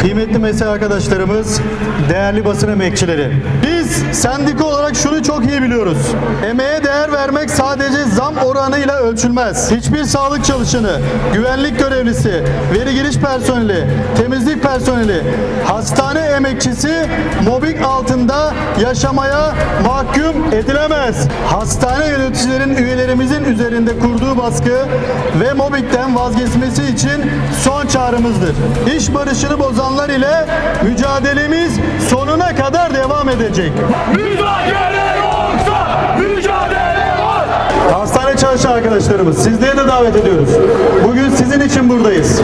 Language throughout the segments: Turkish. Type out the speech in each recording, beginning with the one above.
Kıymetli mesai arkadaşlarımız, değerli basın emekçileri. Biz sendika olarak şunu çok iyi biliyoruz. Emeğe değer vermek sadece zam oranıyla ölçülmez. Hiçbir sağlık çalışanı, güvenlik görevlisi, veri giriş personeli, temizlik personeli, hastane emekçisi mobbing altında yaşamaya mahkum edilemez. Hastane yöneticilerin üyelerimizin üzerinde kurduğu baskı ve mobbingden vazgeçmesi için son çağrımızdır. İş barışını bozanlar ile mücadelemiz sonuna kadar devam edecek. Mücadele yoksa mücadele var. Hastane çalışan arkadaşlarımız sizleri de davet ediyoruz. Bugün sizin için buradayız.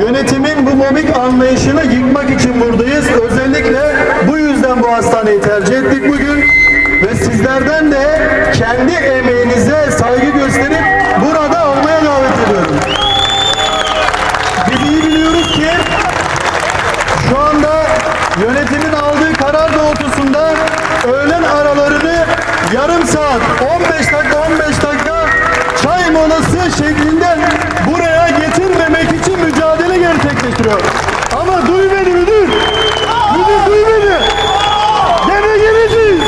Yönetimin bu mobbing anlayışını yıkmak için buradayız. Özellikle bu yüzden bu hastaneyi tercih ettik bugün. Ve sizlerden de kendi emeğinize saygı 15 dakika 15 dakika çay molası şeklinde buraya getirmemek için mücadele gerçekleştiriyor. Ama duy beni müdür. Müdür duy beni. Gene geleceğiz.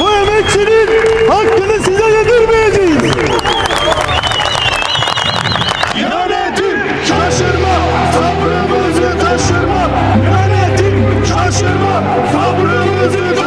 Bu emekçinin hakkını size yedirmeyeceğiz. Yönetim şaşırma. Sabrımızı taşırma. Yönetim şaşırma. Sabrımızı taşırma.